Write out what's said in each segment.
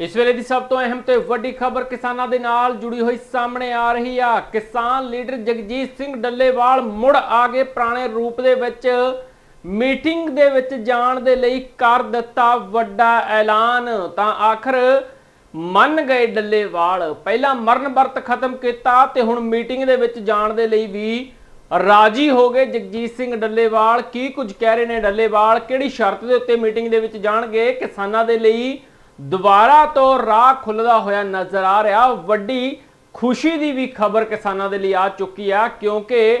ਇਸ ਵੇਲੇ ਦੀ ਸਭ ਤੋਂ ਅਹਿਮ ਤੇ ਵੱਡੀ ਖਬਰ ਕਿਸਾਨਾਂ ਦੇ ਨਾਲ ਜੁੜੀ ਹੋਈ ਸਾਹਮਣੇ ਆ ਰਹੀ ਆ। ਕਿਸਾਨ ਲੀਡਰ ਜਗਜੀਤ ਸਿੰਘ ਡੱਲੇਵਾਲ ਮੁੜ ਆ ਗਏ ਪੁਰਾਣੇ ਰੂਪ ਦੇ ਵਿੱਚ ਮੀਟਿੰਗ ਦੇ ਵਿੱਚ ਜਾਣ ਦੇ ਲਈ ਕਰ ਦਿੱਤਾ ਵੱਡਾ ਐਲਾਨ। ਤਾਂ ਆਖਰ ਮੰਨ ਗਏ ਡੱਲੇਵਾਲ। ਪਹਿਲਾਂ ਮਰਨ ਵਰਤ ਖਤਮ ਕੀਤਾ ਤੇ ਹੁਣ ਮੀਟਿੰਗ ਦੇ ਵਿੱਚ ਜਾਣ ਦੇ ਲਈ ਵੀ ਰਾਜੀ ਹੋ ਗਏ ਜਗਜੀਤ ਸਿੰਘ ਡੱਲੇਵਾਲ। ਕੀ ਕੁਝ ਕਹਿ ਰਹੇ ਨੇ ਡੱਲੇਵਾਲ? ਕਿਹੜੀ ਸ਼ਰਤ ਦੇ ਉੱਤੇ ਮੀਟਿੰਗ ਦੇ ਵਿੱਚ ਜਾਣਗੇ? ਕਿਸਾਨਾਂ ਦੇ ਲਈ ਦੁਬਾਰਾ ਤੋਂ ਰਾਹ ਖੁੱਲਦਾ ਹੋਇਆ ਨਜ਼ਰ ਆ ਰਿਹਾ। ਵੱਡੀ ਖੁਸ਼ੀ ਦੀ ਵੀ ਖਬਰ ਕਿਸਾਨਾਂ ਦੇ ਲਈ ਆ ਚੁੱਕੀ ਆ, ਕਿਉਂਕਿ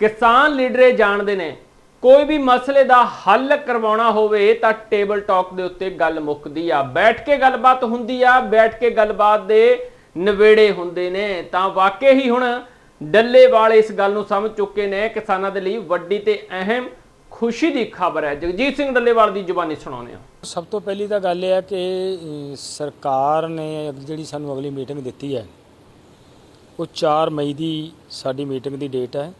ਕਿਸਾਨ ਲੀਡਰੇ ਜਾਣਦੇ ਨੇ, ਕੋਈ ਵੀ ਮਸਲੇ ਦਾ ਹੱਲ ਕਰਵਾਉਣਾ ਹੋਵੇ ਤਾਂ ਟੇਬਲ ਟਾਕ ਦੇ ਉੱਤੇ ਗੱਲ ਮੁੱਕਦੀ ਆ। ਬੈਠ ਕੇ ਗੱਲਬਾਤ ਹੁੰਦੀ ਆ, ਬੈਠ ਕੇ ਗੱਲਬਾਤ ਦੇ ਨਵੇੜੇ ਹੁੰਦੇ ਨੇ। ਤਾਂ ਵਾਕਈ ਹੀ ਹੁਣ ਡੱਲੇ ਵਾਲੇ ਇਸ ਗੱਲ ਨੂੰ ਸਮਝ ਚੁੱਕੇ ਨੇ ਕਿਸਾਨਾਂ ਦੇ ਲਈ ਵੱਡੀ ਤੇ ਅਹਿਮ ਖੁਸ਼ੀ ਦੀ ਖਬਰ ਹੈ। ਜਗਜੀਤ ਸਿੰਘ ਡੱਲੇਵਾਲ ਦੀ ਜ਼ੁਬਾਨੀ ਸੁਣਾਉਂਦੇ ਆ ਸਭ ਤੋਂ ਪਹਿਲੀ ਤਾਂ ਗੱਲ ਇਹ ਹੈ ਕਿ ਸਰਕਾਰ ਨੇ ਜਿਹੜੀ ਸਾਨੂੰ ਅਗਲੀ ਮੀਟਿੰਗ ਦਿੱਤੀ ਹੈ ਉਹ 4 ਮਈ ਦੀ ਸਾਡੀ ਮੀਟਿੰਗ ਦੀ ਡੇਟ ਹੈ।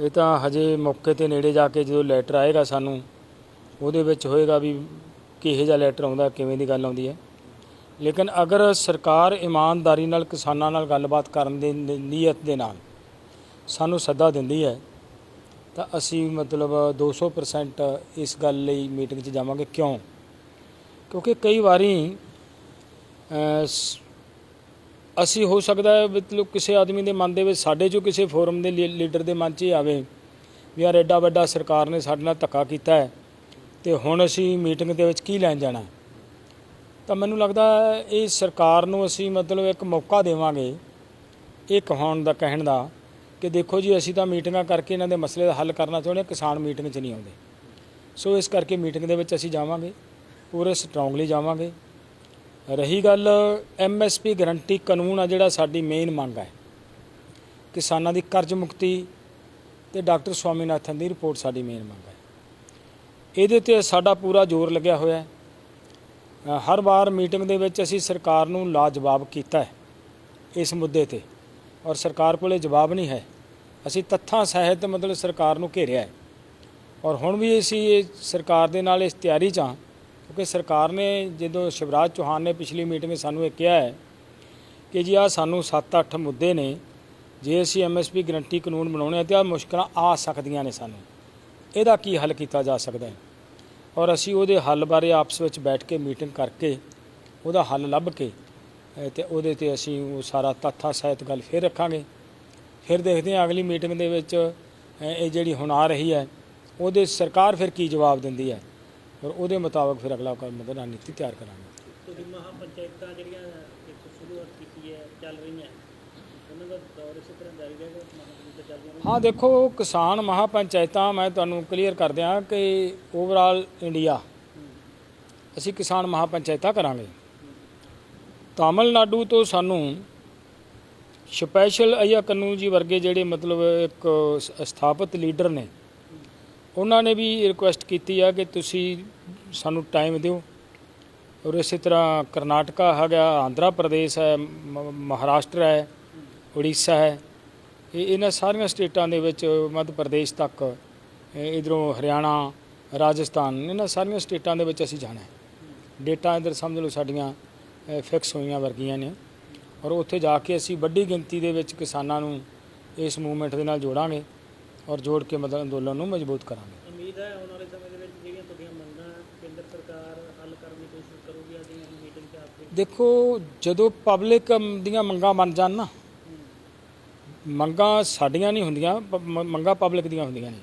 ਇਹ ਤਾਂ ਹਜੇ ਮੌਕੇ ਤੇ ਨੇੜੇ ਜਾ ਕੇ ਜਦੋਂ ਲੈਟਰ ਆਏਗਾ ਸਾਨੂੰ ਉਹਦੇ ਵਿੱਚ ਹੋਏਗਾ ਵੀ ਕਿਹੋ ਜਿਹਾ ਲੈਟਰ ਆਉਂਦਾ ਕਿਵੇਂ ਦੀ ਗੱਲ ਆਉਂਦੀ ਹੈ। ਲੇਕਿਨ ਅਗਰ ਸਰਕਾਰ ਇਮਾਨਦਾਰੀ ਨਾਲ ਕਿਸਾਨਾਂ ਨਾਲ ਗੱਲਬਾਤ ਕਰਨ ਦੀ ਨੀਅਤ ਦੇ ਨਾਲ ਸਾਨੂੰ ਸੱਦਾ ਦਿੰਦੀ ਹੈ ਤਾਂ ਅਸੀਂ ਮਤਲਬ 200% ਇਸ ਗੱਲ ਲਈ ਮੀਟਿੰਗ 'ਚ ਜਾਵਾਂਗੇ। ਕਿਉਂ? ਕਿਉਂਕਿ ਕਈ ਵਾਰੀ ਅਸੀਂ ਹੋ ਸਕਦਾ ਹੈ ਮਤਲਬ ਕਿਸੇ ਆਦਮੀ ਦੇ ਮਨ ਦੇ ਵਿੱਚ ਸਾਡੇ ਚੋਂ ਕਿਸੇ ਫੋਰਮ ਦੇ ਲੀ- ਲੀਡਰ ਦੇ ਮਨ 'ਚ ਆਵੇ ਵੀ ਯਾਰ ਐਡਾ ਵੱਡਾ ਸਰਕਾਰ ਨੇ ਸਾਡੇ ਨਾਲ ਧੱਕਾ ਕੀਤਾ ਹੈ ਤੇ ਹੁਣ ਅਸੀਂ ਮੀਟਿੰਗ ਦੇ ਵਿੱਚ ਕੀ ਲੈਣ ਜਾਣਾ ਤਾਂ ਮੈਨੂੰ ਲੱਗਦਾ ਇਹ ਸਰਕਾਰ ਨੂੰ ਅਸੀਂ ਮਤਲਬ ਇੱਕ ਮੌਕਾ ਦੇਵਾਂਗੇ, ਇਹ ਕਹਾਉਣ ਦਾ, ਕਹਿਣ ਦਾ ਕਿ ਦੇਖੋ ਜੀ, ਅਸੀਂ ਤਾਂ ਮੀਟਿੰਗਾਂ ਕਰਕੇ ਇਹਨਾਂ ਦੇ ਮਸਲੇ ਦਾ ਹੱਲ ਕਰਨਾ ਚਾਹੁੰਦੇ ਹਾਂ, ਕਿਸਾਨ ਮੀਟਿੰਗ 'ਚ ਨਹੀਂ ਆਉਂਦੇ। ਸੋ ਇਸ ਕਰਕੇ ਮੀਟਿੰਗ ਦੇ ਵਿੱਚ ਅਸੀਂ ਜਾਵਾਂਗੇ, ਪੂਰੇ ਸਟਰੋਂਗਲੀ ਜਾਵਾਂਗੇ। ਰਹੀ ਗੱਲ ਐਮਐਸਪੀ ਗਰੰਟੀ ਕਾਨੂੰਨ ਆ ਜਿਹੜਾ ਸਾਡੀ ਮੇਨ ਮੰਗ ਹੈ। ਕਿਸਾਨਾਂ ਦੀ ਕਰਜ਼ ਮੁਕਤੀ ਤੇ ਡਾਕਟਰ ਸਵਾਮੀਨਾਥਨ ਦੀ ਰਿਪੋਰਟ ਸਾਡੀ ਮੇਨ ਮੰਗ ਹੈ। ਇਹਦੇ ਤੇ ਸਾਡਾ ਪੂਰਾ ਜ਼ੋਰ ਲੱਗਿਆ ਹੋਇਆ ਹੈ। ਹਰ ਵਾਰ ਮੀਟਿੰਗ ਦੇ ਵਿੱਚ ਅਸੀਂ ਸਰਕਾਰ ਨੂੰ ਲਾਜਵਾਬ ਕੀਤਾ ਹੈ ਇਸ ਮੁੱਦੇ ਤੇ। ਔਰ ਸਰਕਾਰ ਕੋਲੇ ਜਵਾਬ ਨਹੀਂ ਹੈ। ਅਸੀਂ ਤੱਥਾਂ ਸਹਿਤ ਮਤਲਬ ਸਰਕਾਰ ਨੂੰ ਘੇਰਿਆ ਹੈ। ਔਰ ਹੁਣ ਵੀ ਅਸੀਂ ਸਰਕਾਰ ਦੇ ਨਾਲ ਇਸ ਤਿਆਰੀ 'ਚ ਹਾਂ ਕਿਉਂਕਿ ਸਰਕਾਰ ਨੇ ਜਦੋਂ ਸ਼ਿਵਰਾਜ ਚੌਹਾਨ ਨੇ ਪਿਛਲੀ ਮੀਟਿੰਗ ਵਿੱਚ ਸਾਨੂੰ ਇਹ ਕਿਹਾ ਹੈ ਕਿ ਜੀ ਆ ਸਾਨੂੰ 7-8 ਮੁੱਦੇ ਨੇ ਜੇ ਅਸੀਂ ਐਮਐਸਪੀ ਗਰੰਟੀ ਕਾਨੂੰਨ ਬਣਾਉਣੇ ਆ ਤੇ ਆ ਮੁਸ਼ਕਲਾਂ ਆ ਸਕਦੀਆਂ ਨੇ ਸਾਨੂੰ। ਇਹਦਾ ਕੀ ਹੱਲ ਕੀਤਾ ਜਾ ਸਕਦਾ ਹੈ? ਔਰ ਅਸੀਂ ਉਹਦੇ ਹੱਲ ਬਾਰੇ ਆਪਸ ਵਿੱਚ ਬੈਠ ਕੇ ਮੀਟਿੰਗ ਕਰਕੇ ਉਹਦਾ ਹੱਲ ਲੱਭ ਕੇ ਅ, ਤੇ ਉਹਦੇ ਤੇ ਅਸੀਂ ਉਹ ਸਾਰਾ ਤੱਥਾ ਸਹਿਤ ਗੱਲ ਫਿਰ ਰੱਖਾਂਗੇ। ਫਿਰ ਦੇਖਦੇ ਹਾਂ ਅਗਲੀ ਮੀਟਿੰਗ ਦੇ ਵਿੱਚ ਇਹ ਜਿਹੜੀ ਹੁਣ ਆ ਰਹੀ ਹੈ ਉਹਦੇ ਸਰਕਾਰ ਫਿਰ ਕੀ ਜਵਾਬ ਦਿੰਦੀ ਹੈ? ਔਰ ਉਹਦੇ ਮੁਤਾਬਕ ਫਿਰ ਅਗਲਾ ਕੰਮ ਮਤਲਬ ਰਣਨੀਤੀ ਤਿਆਰ ਕਰਾਂਗੇ। ਤੁਹਾਡੀ ਮਹਾ ਪੰਚਾਇਤਾਂ ਜਿਹੜੀਆਂ ਇੱਕ ਸ਼ੁਰੂਆਤ ਕੀਤੀ ਹੈ ਚੱਲ ਰਹੀਆਂ ਉਹਨਾਂ ਦਾ ਦੌਰ ਇਸੇ ਤਰ੍ਹਾਂ ਜਾਰੀ ਰਹੇਗਾ ਮਹਾ ਪੰਚਾਇਤਾਂ ਚੱਲ ਰਹੀਆਂ ਹਾਂ ਦੇਖੋ ਕਿਸਾਨ ਮਹਾ ਪੰਚਾਇਤਾਂ ਮੈਂ ਤੁਹਾਨੂੰ ਕਲੀਅਰ ਕਰ ਦਿਆਂ ਕਿ ਓਵਰਆਲ ਇੰਡੀਆ ਅਸੀਂ ਕਿਸਾਨ ਮਹਾ ਪੰਚਾਇਤਾਂ ਕਰਾਂਗੇ ਤਾਮਿਲਨਾਡੂ ਤੋਂ ਸਾਨੂੰ ਸਪੈਸ਼ਲ ਅਯਾ ਕੰਨੂ ਜੀ ਵਰਗੇ ਜਿਹੜੇ ਮਤਲਬ ਇੱਕ ਸ- ਸਥਾਪਿਤ ਲੀਡਰ ਨੇ, ਉਹਨਾਂ ਨੇ ਵੀ ਰਿਕੁਐਸਟ ਕੀਤੀ ਆ ਕਿ ਤੁਸੀਂ ਸਾਨੂੰ ਟਾਈਮ ਦਿਓ। ਔਰ ਇਸੇ ਤਰ੍ਹਾਂ ਕਰਨਾਟਕਾ ਹੈਗਾ ਆਂਧਰਾ ਪ੍ਰਦੇਸ਼ ਹੈ, ਮ- ਮਹਾਰਾਸ਼ਟਰ ਹੈ, ਉੜੀਸਾ ਹੈ, ਇਹ, ਇਹਨਾਂ ਸਾਰੀਆਂ ਸਟੇਟਾਂ ਦੇ ਵਿੱਚ ਮੱਧ ਪ੍ਰਦੇਸ਼ ਤੱਕ ਇਧਰੋਂ ਹਰਿਆਣਾ, ਰਾਜਸਥਾਨ, ਇਹਨਾਂ ਸਾਰੀਆਂ ਸਟੇਟਾਂ ਦੇ ਵਿੱਚ ਅਸੀਂ ਜਾਣਾ ਹੈ। ਡੇਟਾ ਇਧਰ ਸਮਝ ਲਓ ਸਾਡੀਆਂ ਫਿਕਸ ਹੋਈਆਂ ਵਰਗੀਆਂ ਨੇ। ਔਰ ਉੱਥੇ ਜਾ ਕੇ ਅਸੀਂ ਵੱਡੀ ਗਿਣਤੀ ਦੇ ਵਿੱਚ ਕਿਸਾਨਾਂ ਨੂੰ ਇਸ ਮੂਵਮੈਂਟ ਦੇ ਨਾਲ ਜੋੜਾਂਗੇ ਔਰ ਜੋੜ ਕੇ ਮਤਲਬ ਅੰਦੋਲਨ ਨੂੰ ਮਜ਼ਬੂਤ ਕਰਾਂਗੇ। ਉਮੀਦ ਹੈ ਆਉਣ ਵਾਲੇ ਸਮੇਂ ਦੇ ਵਿੱਚ ਜਿਹੜੀਆਂ ਤੁਹਾਡੀਆਂ ਮੰਗਾਂ ਕੇਂਦਰ ਸਰਕਾਰ ਹੱਲ ਕਰਨ ਦੀ ਕੋਸ਼ਿਸ਼ ਕਰੂਗੀ ਅੱਜ ਦੀ ਮੀਟਿੰਗ 'ਚ ਆਪਕੇ ਦੇਖੋ ਜਦੋਂ ਪਬਲਿਕ ਦੀਆਂ ਮੰਗਾਂ ਬਣ ਜਾਣ ਨਾ ਮੰਗਾਂ ਸਾਡੀਆਂ ਨਹੀਂ ਹੁੰਦੀਆਂ ਮੰਗਾਂ ਪਬਲਿਕ ਦੀਆਂ ਹੁੰਦੀਆਂ ਨੇ।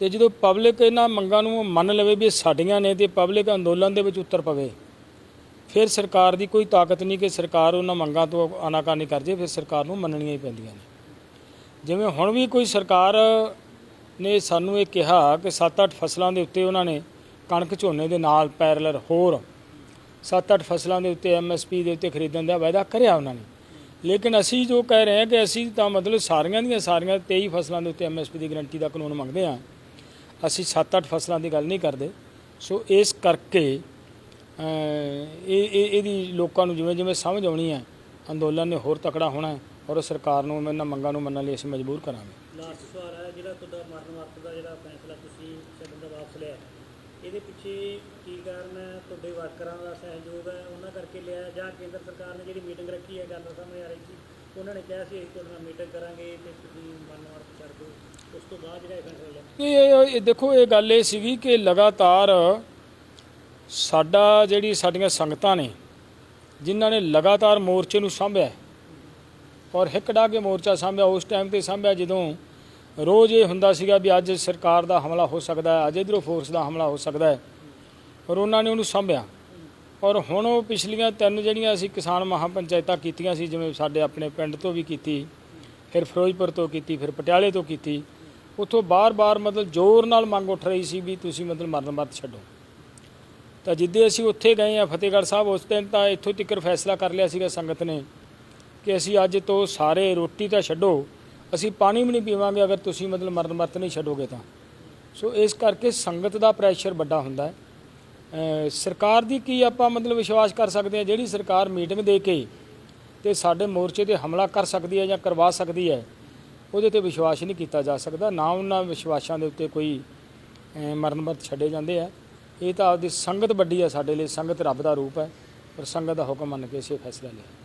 ਤੇ ਜਦੋਂ ਪਬਲਿਕ ਇਹਨਾਂ ਮੰਗਾਂ ਨੂੰ ਮੰਨ ਲਵੇ ਵੀ ਇਹ ਸਾਡੀਆਂ ਨੇ ਤੇ ਪਬਲਿਕ ਅੰਦੋਲਨ ਦੇ ਵਿੱਚ ਉਤਰ ਪਵੇ ਫਿਰ ਸਰਕਾਰ ਦੀ ਕੋਈ ਤਾਕਤ ਨਹੀਂ ਕਿ ਸਰਕਾਰ ਉਹਨਾਂ ਮੰਗਾਂ ਤੋਂ ਆਨਾਕਾਨੀ ਕਰ ਜੇ, ਫਿਰ ਸਰਕਾਰ ਨੂੰ ਮੰਨਣੀਆਂ ਹੀ ਪੈਂਦੀਆਂ ਨੇ। ਜਿਵੇਂ ਹੁਣ ਵੀ ਕੋਈ ਸਰਕਾਰ ਨੇ ਸਾਨੂੰ ਇਹ ਕਿਹਾ ਕਿ 7-8 ਫਸਲਾਂ ਦੇ ਉੱਤੇ ਉਹਨਾਂ ਨੇ ਕਣਕ ਝੋਨੇ ਦੇ ਨਾਲ ਪੈਰਲਰ ਹੋਰ 7-8 ਫਸਲਾਂ ਦੇ ਉੱਤੇ ਐਮਐਸਪੀ ਦੇ ਉੱਤੇ ਖਰੀਦਣ ਦਾ ਵਾਅਦਾ ਕਰਿਆ ਉਹਨਾਂ ਨੇ। ਲੇਕਿਨ ਅਸੀਂ ਜੋ ਕਹਿ ਰਹੇ ਹਾਂ ਕਿ ਅਸੀਂ ਤਾਂ ਮਤਲਬ ਸਾਰੀਆਂ ਦੀਆਂ ਸਾਰੀਆਂ 23 ਫਸਲਾਂ ਦੇ ਉੱਤੇ ਐਮਐਸਪੀ ਦੀ ਗਰੰਟੀ ਦਾ ਕਾਨੂੰਨ ਮੰਗਦੇ ਹਾਂ, ਅਸੀਂ 7-8 ਫਸਲਾਂ ਦੀ ਗੱਲ ਨਹੀਂ ਕਰਦੇ। ਸੋ ਇਸ ਕਰਕੇ ਇਹ ਇਹ ਇਹਦੀ ਲੋਕਾਂ ਨੂੰ ਜਿਵੇਂ ਜਿਵੇਂ ਸਮਝ ਆਉਣੀ ਹੈ ਅੰਦੋਲਨ ਨੇ ਹੋਰ ਤਕੜਾ ਹੋਣਾ ਹੈ ਔਰ ਸਰਕਾਰ ਨੂੰ ਇਹਨਾਂ ਮੰਗਾਂ ਨੂੰ ਮੰਨਣ ਲਈ ਅਸੀਂ ਮਜਬੂਰ ਕਰਾਂਗੇ। ਲਾਸਟ ਸਵਾਲ ਹੈ ਜਿਹੜਾ ਤੁਹਾਡਾ ਮਰਨ ਵਰਤ ਦਾ ਜਿਹੜਾ ਫੈਸਲਾ ਛੱਡਣ ਦਾ ਵਾਪਸ ਲਿਆ ਇਹਦੇ ਪਿੱਛੇ ਕੀ ਕਾਰਨ ਹੈ? ਤੁਹਾਡੇ ਵਰਕਰਾਂ ਦਾ ਸਹਿਯੋਗ ਹੈ ਲਿਆ ਜਾਂ ਕੇਂਦਰ ਸਰਕਾਰ ਨੇ ਜਿਹੜੀ ਮੀਟਿੰਗ ਰੱਖੀ ਹੈ ਗੱਲ ਸਾਹਮਣੇ ਆ ਰਹੀ ਸੀ ਉਹਨਾਂ ਨੇ ਕਿਹਾ ਸੀ ਅਸੀਂ ਤੁਹਾਡੇ ਨਾਲ ਮੀਟਿੰਗ ਕਰਾਂਗੇ ਤੇ ਤੁਸੀਂ ਮਨ ਛੱਡ ਦਿਓ। ਉਸ ਤੋਂ ਬਾਅਦ ਜਿਹੜਾ ਇਹ ਫੈਸਲਾ ਲਿਆ। ਇਹ ਇਹ- ਇਹ ਦੇਖੋ ਇਹ ਗੱਲ ਇਹ ਸੀਗੀ ਕਿ ਲਗਾਤਾਰ ਸਾਡਾ ਜਿਹੜੀ ਸਾਡੀਆਂ ਸੰਗਤਾਂ ਨੇ, ਜਿਨ੍ਹਾਂ ਨੇ ਲਗਾਤਾਰ ਮੋਰਚੇ ਨੂੰ ਸਾਂਭਿਆ ਔਰ ਹਿੱਕ ਡਾ ਕੇ ਮੋਰਚਾ ਸਾਂਭਿਆ, ਉਸ ਟਾਈਮ ਤੇ ਸਾਂਭਿਆ, ਜਦੋਂ ਰੋਜ਼ ਇਹ ਹੁੰਦਾ ਸੀਗਾ ਵੀ ਅੱਜ ਸਰਕਾਰ ਦਾ ਹਮਲਾ ਹੋ ਸਕਦਾ ਹੈ, ਅੱਜ ਇਧਰੋਂ ਫੋਰਸ ਦਾ ਹਮਲਾ ਹੋ ਸਕਦਾ ਹੈ, ਔਰ ਉਹਨਾਂ ਨੇ ਉਹਨੂੰ ਸਾਂਭਿਆ। ਔਰ ਹੁਣ ਉਹ ਪਿਛਲੀਆਂ ਤਿੰਨ ਜਿਹੜੀਆਂ ਅਸੀਂ ਕਿਸਾਨ ਮਹਾਪੰਚਾਇਤਾਂ ਕੀਤੀਆਂ ਸੀ, ਜਿਵੇਂ ਸਾਡੇ ਆਪਣੇ ਪਿੰਡ ਤੋਂ ਵੀ ਕੀਤੀ, ਫਿਰ ਫਿਰੋਜ਼ਪੁਰ ਤੋਂ ਕੀਤੀ, ਫਿਰ ਪਟਿਆਲੇ ਤੋਂ ਕੀਤੀ, ਉੱਥੋਂ ਬਾਰ-ਬਾਰ ਮਤਲਬ ਜ਼ੋਰ ਨਾਲ ਮੰਗ ਉੱਠ ਰਹੀ ਸੀ ਵੀ ਤੁਸੀਂ ਮਤਲਬ ਮਰਨ ਮਤ ਛੱਡੋ। ਤਾਂ ਜਿੱਦੇ ਅਸੀਂ ਉੱਥੇ ਗਏ ਆ ਫਤਿਹਗੜ੍ਹ ਸਾਹਿਬ, ਉਸ ਦਿਨ ਤਾਂ ਇੱਥੋਂ ਤੱਕ ਫੈਸਲਾ ਕਰ ਲਿਆ ਸੀਗਾ ਸੰਗਤ ਨੇ ਕਿ ਅਸੀਂ ਅੱਜ ਤੋਂ ਸਾਰੇ ਰੋਟੀ ਤਾਂ ਛੱਡੋ, ਅਸੀਂ ਪਾਣੀ ਵੀ ਨਹੀਂ ਪੀਵਾਂਗੇ ਅਗਰ ਤੁਸੀਂ ਮਤਲਬ ਮਰਨ ਮਤ ਨਹੀਂ ਛੱਡੋਗੇ ਤਾਂ। ਸੋ ਇਸ ਕਰਕੇ ਸੰਗਤ ਦਾ ਪ੍ਰੈਸ਼ਰ ਵੱਡਾ ਹੁੰਦਾ ਹੈ। ਸਰਕਾਰ ਦੀ ਕੀ ਆਪਾਂ ਮਤਲਬ ਵਿਸ਼ਵਾਸ ਕਰ ਸਕਦੇ ਹਾਂ? ਜਿਹੜੀ ਸਰਕਾਰ ਮੀਟਿੰਗ ਦੇ ਕੇ ਤੇ ਸਾਡੇ ਮੋਰਚੇ ਤੇ ਹਮਲਾ ਕਰ ਸਕਦੀ ਹੈ ਜਾਂ ਕਰਵਾ ਸਕਦੀ ਹੈ, ਉਹਦੇ ਤੇ ਵਿਸ਼ਵਾਸ ਨਹੀਂ ਕੀਤਾ ਜਾ ਸਕਦਾ। ਨਾ ਉਹਨਾਂ ਵਿਸ਼ਵਾਸਾਂ ਦੇ ਉੱਤੇ ਕੋਈ ਮਰਨ ਮਤ ਛੱਡੇ ਜਾਂਦੇ ਆ। ਇਹ ਤਾਂ ਆਪਦੀ ਸੰਗਤ ਵੱਡੀ ਹੈ ਸਾਡੇ ਲਈ, ਸੰਗਤ ਰੱਬ ਦਾ ਰੂਪ ਹੈ, ਪਰ ਸੰਗਤ ਦਾ ਹੁਕਮ ਮੰਨ ਕੇ ਅਸੀਂ ਇਹ ਫੈਸਲਾ ਲਿਆ।